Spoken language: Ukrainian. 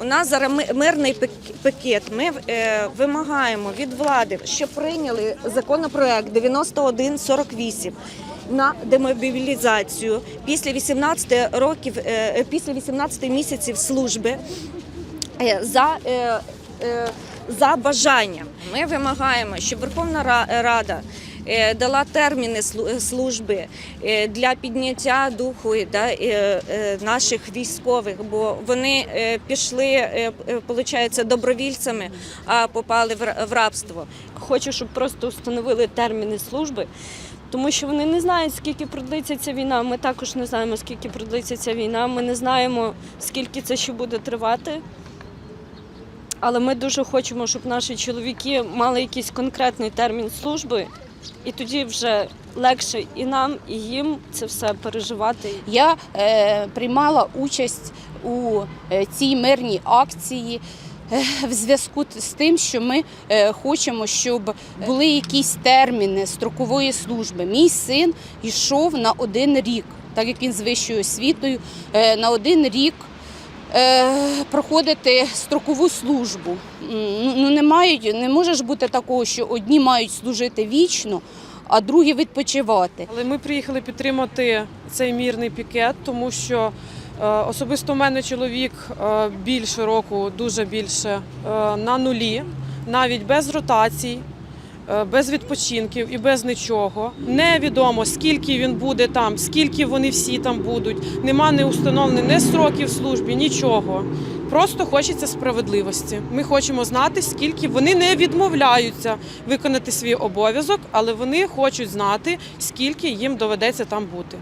У нас зараз мирний пикет. Ми е, вимагаємо від влади, щоб прийняли законопроект 9148 на демобілізацію після 18 років, е, після 18 місяців служби е, за, е, е, за бажанням. Ми вимагаємо, щоб Верховна Ра- Рада е, дала терміни служби е, для підняття духу е, е, е, наших військових, бо вони е, пішли, е, е, добровільцями, а попали в рабство. Хочу, щоб просто встановили терміни служби, тому що вони не знають, скільки продлиться ця війна. Ми також не знаємо, скільки продлиться ця війна. Ми не знаємо, скільки це ще буде тривати. Але ми дуже хочемо, щоб наші чоловіки мали якийсь конкретний термін служби, і тоді вже легше і нам, і їм це все переживати. Я е, приймала участь у е, цій мирній акції е, в зв'язку з тим, що ми е, хочемо, щоб були якісь терміни строкової служби. Мій син йшов на один рік, так як він з вищою освітою, на один рік. Е, Проходити строкову службу. Ну не мають, не може бути такого, що одні мають служити вічно, а другі відпочивати. Але ми приїхали підтримати цей мірний пікет, тому що е, особисто в мене чоловік е, більше року, дуже більше на нулі, навіть без ротацій, без відпочинків і без нічого. Невідомо, скільки він буде там, скільки вони всі там будуть. Нема не установлених ні сроків службі, нічого. Просто хочеться справедливості. Ми хочемо знати, скільки вони не відмовляються виконати свій обов'язок, але вони хочуть знати, скільки їм доведеться там бути.